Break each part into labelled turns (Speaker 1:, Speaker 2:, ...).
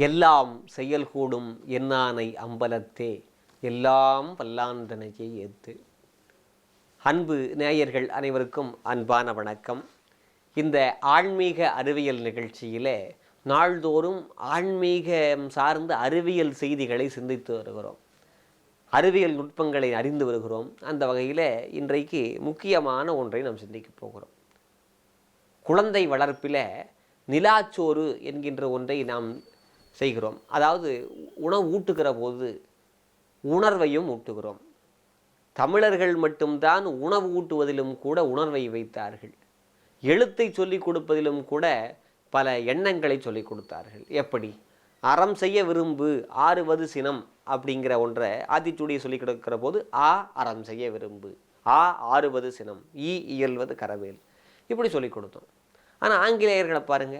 Speaker 1: எல்லாம் செயல் கூடும் என்னானை அம்பலத்தே எல்லாம் வல்லாந்தனையை ஏத்து. அன்பு நேயர்கள் அனைவருக்கும் அன்பான வணக்கம். இந்த ஆன்மீக அறிவியல் நிகழ்ச்சியில் நாள்தோறும் ஆன்மீகம் சார்ந்த அறிவியல் செய்திகளை சிந்தித்து வருகிறோம். அறிவியல் நுட்பங்களை அறிந்து வருகிறோம். அந்த வகையில் இன்றைக்கு முக்கியமான ஒன்றை நாம் சிந்திக்கப் போகிறோம். குழந்தை வளர்ப்பில் நிலாச்சோறு என்கின்ற ஒன்றை நாம் செய்கிறோம். அதாவது உணவு ஊட்டுகிற போது உணர்வையும் ஊட்டுகிறோம். தமிழர்கள் மட்டும்தான் உணவு ஊட்டுவதிலும் கூட உணர்வை வைத்தார்கள். எழுத்தை சொல்லிக் கொடுப்பதிலும் கூட பல எண்ணங்களை சொல்லிக் கொடுத்தார்கள். எப்படி? அறம் செய்ய விரும்பு ஆறுவது சினம் அப்படிங்கிற ஒன்றை ஆத்திச்சூடியை சொல்லிக் கொடுக்கிற போது ஆ அறம் செய்ய விரும்பு ஆ ஆறுவது சினம் ஈ இயல்வது கரவேல். இப்படி சொல்லிக் கொடுத்தோம். ஆனால் ஆங்கிலேயர்களை பாருங்க.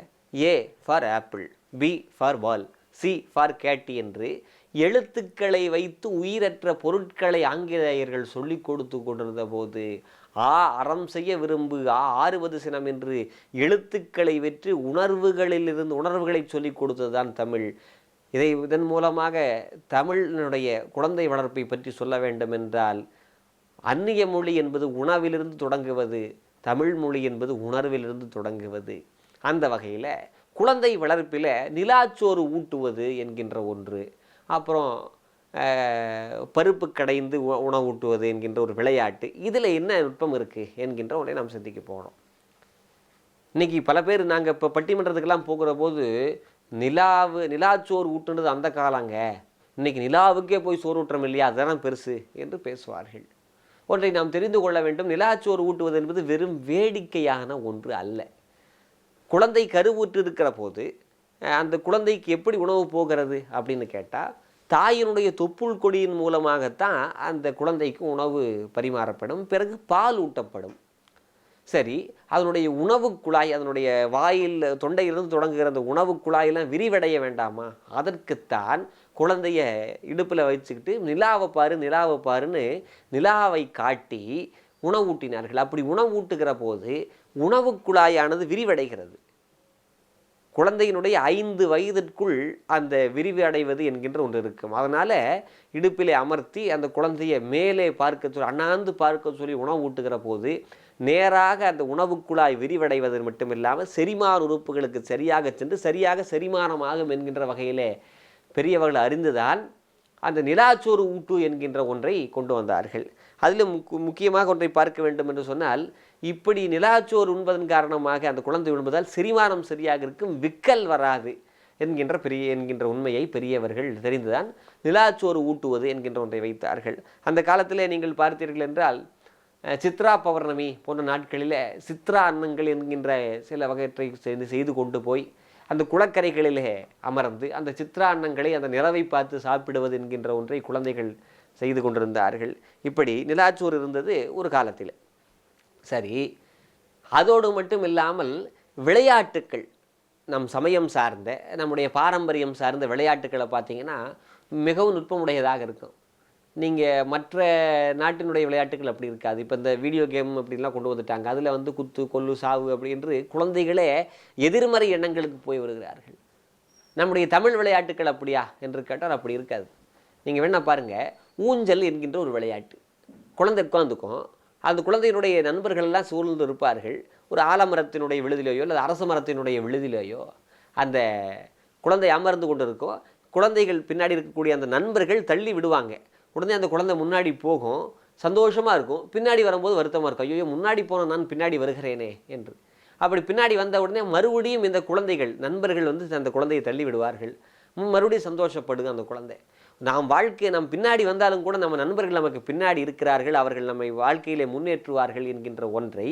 Speaker 1: A for apple B for ball C for cat என்று எழுத்துக்களை வைத்து உயிரற்ற பொருட்களை ஆங்கிலேயர்கள் சொல்லிக் கொடுத்து கொண்டிருந்த போது ஆ அறம் செய்ய விரும்பு ஆ ஆறுவது சினம் என்று எழுத்துக்களை வெற்றி உணர்வுகளிலிருந்து உணர்வுகளை சொல்லிக் கொடுத்ததுதான் தமிழ். இதை இதன் மூலமாக தமிழினுடைய குழந்தை வளர்ப்பை பற்றி சொல்ல வேண்டும் என்றால் அந்நிய மொழி என்பது உணவிலிருந்து தொடங்குவது தமிழ் மொழி என்பது உணர்விலிருந்து தொடங்குவது. அந்த வகையில் குழந்தை வளர்ப்பில் நிலாச்சோறு ஊட்டுவது என்கின்ற ஒன்று அப்புறம் பருப்பு கடைந்து உ- உணவு ஊட்டுவது என்கின்ற ஒரு விளையாட்டு. இதில் என்ன நுட்பம் இருக்குது என்கின்ற ஒன்றை நாம் சிந்திக்க போகிறோம் இன்னைக்கு பல பேர் நாங்கள் இப்போ பட்டிமன்றத்துக்கெல்லாம் போகிற போது நிலாவு நிலாச்சோறு ஊட்டுனது அந்த காலங்க. இன்னைக்கு நிலாவுக்கே போய் சோறு ஊட்டுறோம் இல்லையா? அதெல்லாம் பெருசு என்று பேசுவார்கள். ஒன்றை நாம் தெரிந்து கொள்ள வேண்டும். நிலாச்சோறு ஊட்டுவது என்பது வெறும் வேடிக்கையான ஒன்று அல்ல. குழந்தை கருவுற்று இருக்கிற போது அந்த குழந்தைக்கு எப்படி உணவு போகிறது அப்படின்னு கேட்டால் தாயினுடைய தொப்புள் கொடியின் மூலமாகத்தான் அந்த குழந்தைக்கு உணவு பரிமாறப்படும் பிறகு பால் ஊட்டப்படும். சரி அதனுடைய உணவு குழாய் அதனுடைய வாயில் தொண்டையிலிருந்து தொடங்குகிற அந்த உணவு குழாயெல்லாம் விரிவடைய வேண்டாமா? அதற்குத்தான் குழந்தைய இடுப்பில் வச்சுக்கிட்டு நிலாவை பாரு நிலாவை பாருன்னு நிலாவை காட்டி உணவூட்டினார்கள். அப்படி உணவூட்டுகிற போது உணவு குழாயானது விரிவடைகிறது. குழந்தையினுடைய ஐந்து வயதிற்குள் அந்த விரிவு அடைவது என்கின்ற ஒன்று இருக்கும். அதனால் இடுப்பிலே அமர்த்தி அந்த குழந்தையை மேலே பார்க்க சொல்லி அண்ணாந்து பார்க்க சொல்லி உணவு ஊட்டுகிற போது நேராக அந்த உணவு குழாய் விரிவடைவது மட்டுமில்லாமல் செரிமான உறுப்புகளுக்கு சரியாக சென்று சரியாக செரிமானமாகும் என்கின்ற வகையிலே பெரியவர்கள் அறிந்துதான் அந்த நிலாச்சோறு ஊட்டு என்கின்ற ஒன்றை கொண்டு வந்தார்கள். அதில் முக் முக்கியமாக ஒன்றை பார்க்க வேண்டும் என்று சொன்னால் இப்படி நிலாச்சோறு உண்பதன் காரணமாக அந்த குழந்தை உண்பதால் செரிமானம் சரியாக இருக்கும் விக்கல் வராது என்கின்ற பெரிய என்கின்ற உண்மையை பெரியவர்கள் தெரிந்துதான் நிலாச்சோறு ஊட்டுவது என்கின்ற ஒன்றை வைத்தார்கள். அந்த காலத்திலே நீங்கள் பார்த்தீர்கள் என்றால் சித்ரா பௌர்ணமி போன்ற நாட்களில் சித்ரா அன்னங்கள் என்கின்ற சில வகையற்றை செய்து செய்து கொண்டு போய் அந்த குளக்கரைகளிலே அமர்ந்து அந்த சித்திராண்ணங்களை அந்த நிலவை பார்த்து சாப்பிடுவது என்கின்ற ஒன்றை குழந்தைகள் செய்து கொண்டிருந்தார்கள். இப்படி நிலாச்சோறு இருந்தது ஒரு காலத்தில். சரி அதோடு மட்டும் இல்லாமல் விளையாட்டுக்கள் நம் சமயம் சார்ந்த நம்முடைய பாரம்பரியம் சார்ந்த விளையாட்டுக்களை பார்த்தீங்கன்னா மிகவும் நுட்பமுடையதாக இருக்கும். நீங்கள் மற்ற நாட்டினுடைய விளையாட்டுகள் அப்படி இருக்காது. இப்போ இந்த வீடியோ கேம் அப்படின்லாம் கொண்டு வந்துட்டாங்க. அதில் வந்து குத்து கொல்லு சாவு அப்படி என்று குழந்தைகளே எதிர்மறை எண்ணங்களுக்கு போய் வருகிறார்கள். நம்முடைய தமிழ் விளையாட்டுக்கள் அப்படியா என்று கேட்டால் அப்படி இருக்காது. நீங்கள் வேணா பாருங்கள் ஊஞ்சல் என்கின்ற ஒரு விளையாட்டு. குழந்தை உட்காந்துக்கும் அந்த குழந்தையினுடைய நண்பர்களெல்லாம் சூழ்ந்து இருப்பார்கள். ஒரு ஆலமரத்தினுடைய விழுதிலேயோ அல்லது அரச மரத்தினுடைய விழுதிலேயோ அந்த குழந்தை அமர்ந்து கொண்டு இருக்கும் குழந்தைகள் பின்னாடி இருக்கக்கூடிய அந்த நண்பர்கள் தள்ளி விடுவாங்க. உடனே அந்த குழந்தை முன்னாடி போகும் சந்தோஷமாக இருக்கும். பின்னாடி வரும்போது வருத்தமாக இருக்கும். ஐயோ முன்னாடி போன நான் பின்னாடி வருகிறேனே என்று. அப்படி பின்னாடி வந்த உடனே மறுபடியும் இந்த குழந்தைகள் நண்பர்கள் வந்து அந்த குழந்தையை தள்ளி விடுவார்கள். மறுபடியும் சந்தோஷப்படுது அந்த குழந்தை. நாம் வாழ்க்கை நம் பின்னாடி வந்தாலும் கூட நம்ம நண்பர்கள் நமக்கு பின்னாடி இருக்கிறார்கள் அவர்கள் நம்மை வாழ்க்கையிலே முன்னேற்றுவார்கள் என்கின்ற ஒன்றை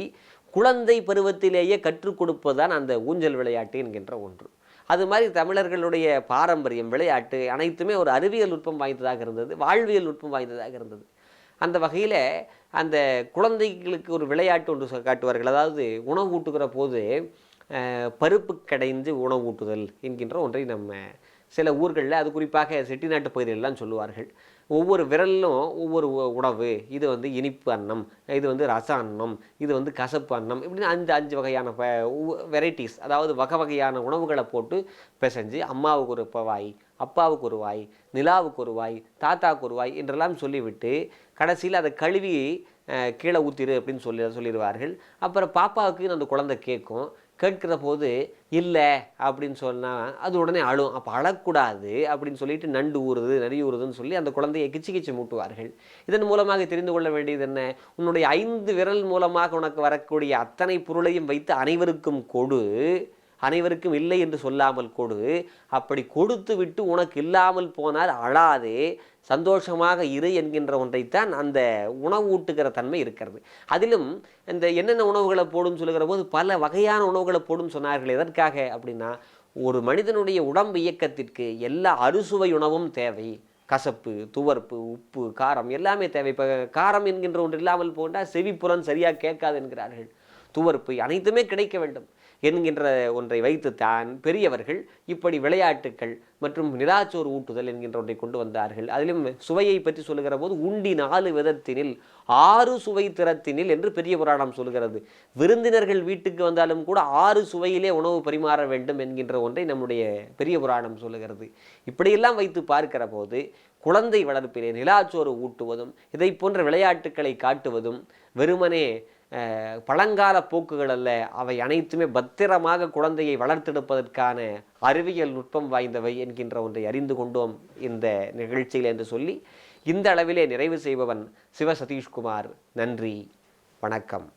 Speaker 1: குழந்தை பருவத்திலேயே கற்றுக் கொடுப்பதுதான் அந்த ஊஞ்சல் விளையாட்டு என்கின்ற ஒன்று. அது மாதிரி தமிழர்களுடைய பாரம்பரியம் விளையாட்டு அனைத்துமே ஒரு அறிவியல் நுட்பம் வாய்ந்ததாக இருந்தது வாழ்வியல் நுட்பம் வாய்ந்ததாக இருந்தது. அந்த வகையில் அந்த குழந்தைகளுக்கு ஒரு விளையாட்டு ஒன்று காட்டுவார்கள். அதாவது உணவு ஊட்டுகிற போது பருப்பு கடைந்து உணவு ஊட்டுதல் என்கின்ற ஒன்றை நம்ம சில ஊர்களில் அது குறிப்பாக செட்டிநாட்டு பகுதிகளெல்லாம் சொல்லுவார்கள். ஒவ்வொரு விரலிலும் ஒவ்வொரு உ- உணவு இது வந்து இனிப்பு அன்னம் இது வந்து ரச அன்னம் இது வந்து கசப்பு அன்னம் இப்படின்னு அஞ்சு அஞ்சு வகையான வெரைட்டிஸ் அதாவது வகை வகையான உணவுகளை போட்டு பிசைஞ்சு அம்மாவுக்கு ஒரு வாய் அப்பாவுக்கு ஒரு வாய் நிலாவுக்கு ஒரு வாய் தாத்தாவுக்கு ஒரு வாய் என்றெல்லாம் சொல்லிவிட்டு கடைசியில் அதை கழுவி கீழே ஊத்திரு அப்படின்னு சொல்லி சொல்லிடுவார்கள். அப்புறம் பாப்பாவுக்கு அந்த குழந்தை கேட்கும். கேட்கிற போது இல்லை அப்படின்னு சொன்னால் அது உடனே அழும். அப்போ அழக்கூடாது அப்படின்னு சொல்லிட்டு நண்டு ஊறுது நரி ஊறுதுன்னு சொல்லி அந்த குழந்தையை கிச்சு கிச்சு மூட்டுவார்கள். இதன் மூலமாக தெரிந்து கொள்ள வேண்டியது என்ன? உன்னுடைய ஐந்து விரல் மூலமாக உனக்கு வரக்கூடிய அத்தனை பொருளையும் வைத்து அனைவருக்கும் கொடு. அனைவருக்கும் இல்லை என்று சொல்லாமல் கொடு. அப்படி கொடுத்து விட்டு உனக்கு இல்லாமல் போனால் அழாதே. சந்தோஷமாக இரு என்கின்ற ஒன்றைத்தான் அந்த உணவு ஊட்டுகிற தன்மை இருக்கிறது. அதிலும் இந்த என்னென்ன உணவுகளை போடும் சொல்லுகிற போது பல வகையான உணவுகளை போடும் சொன்னார்கள் எதற்காக அப்படின்னா ஒரு மனிதனுடைய உடம்பு இயக்கத்திற்கு எல்லா அறுசுவை உணவும் தேவை. கசப்பு துவர்ப்பு உப்பு காரம் எல்லாமே தேவை. இப்போ காரம் என்கின்ற ஒன்று இல்லாமல் போன்றால் செவிப்புறன் சரியாக கேட்காது என்கிறார்கள். துவர்ப்பு அனைத்துமே கிடைக்க வேண்டும் என்கின்ற ஒன்றை வைத்துத்தான் பெரியவர்கள் இப்படி விளையாட்டுக்கள் மற்றும் நிலாச்சோறு ஊட்டுதல் என்கின்ற ஒன்றை கொண்டு வந்தார்கள். அதிலும் சுவையை பற்றி சொல்லுகிற போது உண்டி நாலு விதத்தினில் ஆறு சுவை திறத்தினில் என்று பெரிய புராணம் சொல்கிறது. விருந்தினர்கள் வீட்டுக்கு வந்தாலும் கூட ஆறு சுவையிலே உணவு பரிமாற வேண்டும் என்கின்ற ஒன்றை நம்முடைய பெரிய புராணம் சொல்லுகிறது. இப்படியெல்லாம் வைத்து பார்க்கிற போது குழந்தை வளர்ப்பிலே நிலாச்சோறு ஊட்டுவதும் இதை போன்ற விளையாட்டுக்களை காட்டுவதும் வெறுமனே பழங்கால போக்குகள் அல்ல அவை அனைத்துமே பத்திரமாக குழந்தையை வளர்த்தெடுப்பதற்கான அறிவியல் நுட்பம் வாய்ந்தவை என்கின்ற ஒன்றை அறிந்து கொண்டோம் இந்த நிகழ்ச்சியில் என்று சொல்லி இந்த அளவிலே நிறைவு செய்பவன் சிவ சதீஷ்குமார். நன்றி வணக்கம்.